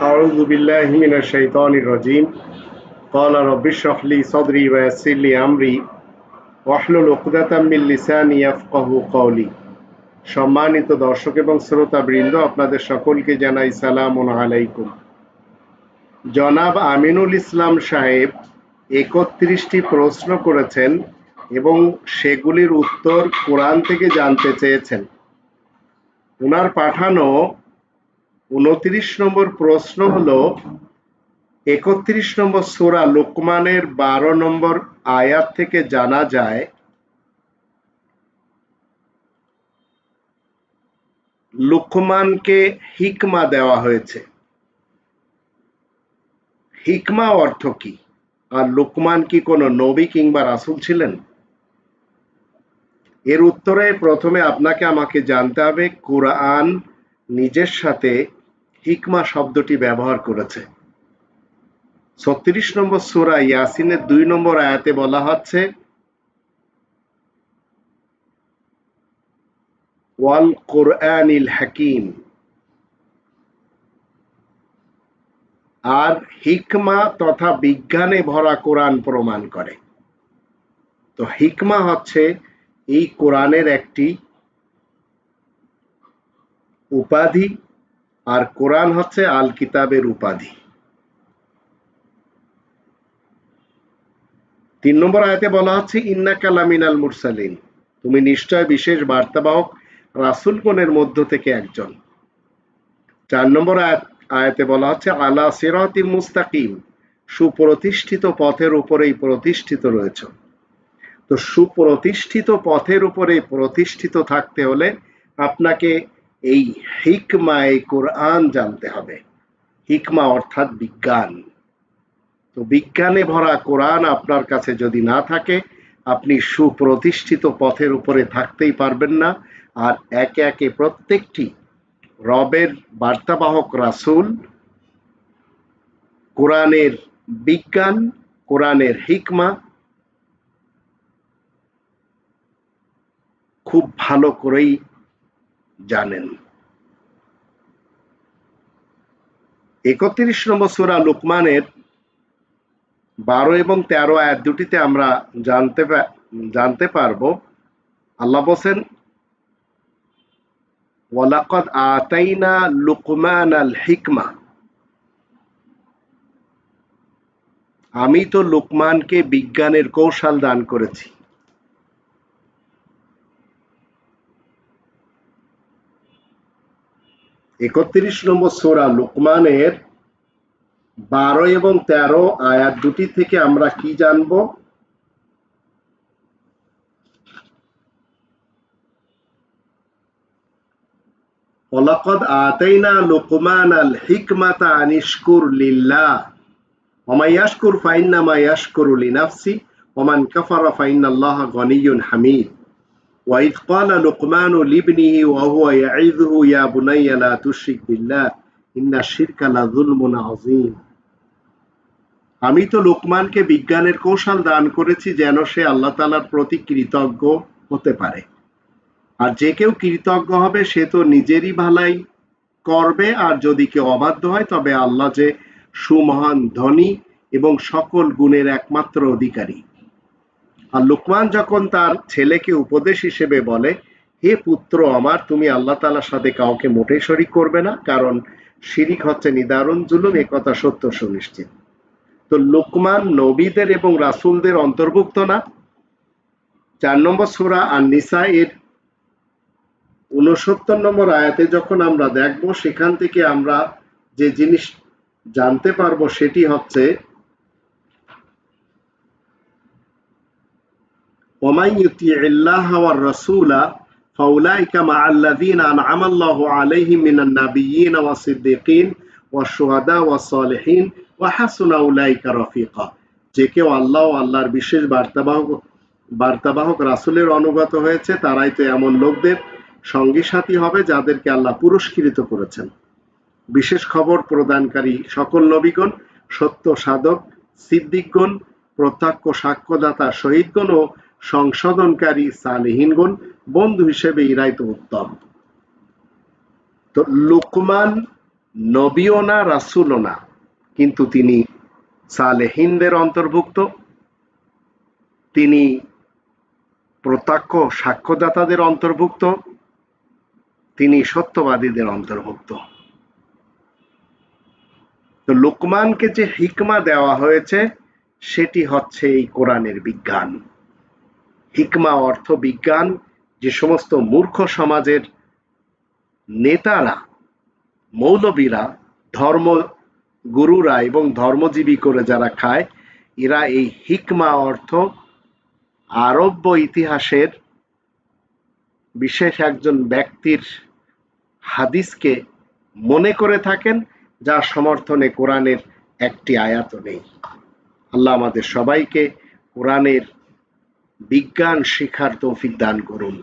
أعوذ بالله من الشيطان الرجيم قال رب اشرح لي صدري ويسر لي أمري واحلل عقدة من লিসানি ইয়াফকাহু কওলি সম্মানিত দর্শক এবং শ্রোতা বৃন্দ আপনাদের সকলকে জানাই সালাম আলাইকুম জনাব আমিনুল ইসলাম সাহেব একত্রিশটি প্রশ্ন করেছেন এবং সেগুলির উত্তর কোরআন থেকে জানতে চেয়েছেন ওনার পাঠানো উনত্রিশ নম্বর প্রশ্ন হলো, একত্রিশ নম্বর সোরা লোকমানের বারো নম্বর আয়াত থেকে জানা যায়, লুকমানকে হিকমা দেওয়া হয়েছে। হিকমা অর্থ কি? আর লুকমান কি কোনো নবী কিংবা রাসুল ছিলেন? এর উত্তরে প্রথমে আপনাকে আমাকে জানতে হবে, কোরআন নিজের সাথে হিকমা শব্দটি ব্যবহার করেছে। ছত্রিশ নম্বর সুরা ইয়াসিনের দুই নম্বর আয়াতে বলা হচ্ছে, ওয়াল কোরআনিল হাকিম। আর হিকমা তথা বিজ্ঞানে ভরা কোরআন প্রমাণ করে। তো হিকমা হচ্ছে এই কোরআনের একটি উপাধি আর কোরআন হচ্ছে আল কিতাবের উপাধি। তিন নম্বর আয়তে বলা হচ্ছে ইন্না কালামিন আল মুরসালিন। তুমি নিশ্চয় বিশেষ বার্তাবাহক রাসুলগণের মধ্য থেকে একজন। চার নম্বর আয়াতে বলা হচ্ছে, আলা সিরাতিল মুস্তাকিম। সুপ্রতিষ্ঠিত পথের উপরেই প্রতিষ্ঠিত রয়েছে। তো সুপ্রতিষ্ঠিত পথের উপরে প্রতিষ্ঠিত থাকতে হলে আপনাকে এই হিকমায় কোরআন জানতে হবে। হিকমা অর্থাৎ বিজ্ঞান। তো বিজ্ঞানে ভরা কোরআন আপনার কাছে যদি না থাকে, আপনি সুপ্রতিষ্ঠিত পথের উপরে থাকতেই পারবেন না। আর একে একে প্রত্যেকটি রবের বার্তাবাহক রাসুল, কোরআনের বিজ্ঞান, কোরআনের হিকমা খুব ভালো করেই জানেন। একত্রিশ নম্বর সুরা লুকমানের বারো এবং তেরো আয়াত দুটিতে আমরা জানতে জানতে পারব। আল্লাহ বলছেন, ওয়ালাকদ আতাইনা লুকমান আল হিকমা। আমি তো লুকমানকে বিজ্ঞানের কৌশল দান করেছি। একত্রিশ নম্বর সোরা লুকমানের বারো এবং তেরো আয়াত দুটি থেকে আমরা কি জানব ولقد آتينا لقمان الحكمة أن اشكر لله ومن يشكر فإنما يشكر لنفسه ومن كفر فإن الله غني حميد وإذ قال لقمان لابنه وهو يعظه يا بني لا تشرك بالله إن الشرك لظلم عظيم আমি তো লোকমানকে বিজ্ঞানের কৌশল দান করেছি যেন সে আল্লাহ তালার প্রতি কৃতজ্ঞ হতে পারে আর যে কেউ কৃতজ্ঞ হবে সে তো নিজেরই ভালাই করবে আর যদি কেউ অবাধ্য হয় তবে আল্লাহ যে সুমহান ধনী এবং সকল গুণের একমাত্র অধিকারী আর লুকমান যখন তার ছেলেকে উপদেশ হিসেবে বলে, হে পুত্র আমার, তুমি আল্লাহ তালার সাথে কাউকে মোটেই শরিক করবে না, কারণ শিরিক হচ্ছে নিদারুণ জুলুম, এ কথা সত্য সুনিশ্চিত। তো লুকমান নবীদের এবং রাসুলদের অন্তর্ভুক্ত না। চার নম্বর সুরা আর নিসা এর উনসত্তর নম্বর আয়াতে যখন আমরা দেখব, সেখান থেকে আমরা যে জিনিস জানতে পারব সেটি হচ্ছে ومن يطيع الله والرسول فأولئك مع الذين أنعم الله عليهم من النبيين والصديقين والشهداء والصالحين وحسن أولئك رفيقا যে কেউ আল্লাহ ও আল্লাহর বিশেষ বার্তাবাহক বার্তাবাহক রাসুলের অনুগত হয়েছে তারাই তো এমন লোকদের সঙ্গী সাথী হবে যাদেরকে আল্লাহ পুরস্কৃত করেছেন বিশেষ খবর প্রদানকারী সকল নবীগণ সত্য সাধক সিদ্দিকগণ প্রত্যক্ষ সাক্ষ্যদাতা শহীদগণ ও সংশোধনকারী সালেহীনগণ বন্ধু হিসেবে ইরাই তো উত্তম। তো লোকমান নবীও না, রাসুলও না, কিন্তু তিনি সালেহিনদের অন্তর্ভুক্ত। তিনি প্রত্যক্ষ সাক্ষ্যদাতাদের অন্তর্ভুক্ত। তিনি সত্যবাদীদের অন্তর্ভুক্ত। তো লোকমানকে যে হিকমা দেওয়া হয়েছে, সেটি হচ্ছে এই কোরআনের বিজ্ঞান। হিকমা অর্থ বিজ্ঞান, যে সমস্ত মূর্খ সমাজের নেতারা, মৌলবীরা, ধর্ম গুরুরা এবং ধর্মজীবী করে যারা খায়, এরা এই হিকমা অর্থ আরব্য ইতিহাসের বিশেষ একজন ব্যক্তির হাদিসকে মনে করে থাকেন যা সমর্থনে কোরআনের একটি আয়াত নেই। আল্লাহ আমাদের সবাইকে কোরআনের বিজ্ঞান শিখার তৌফিক দান করুন।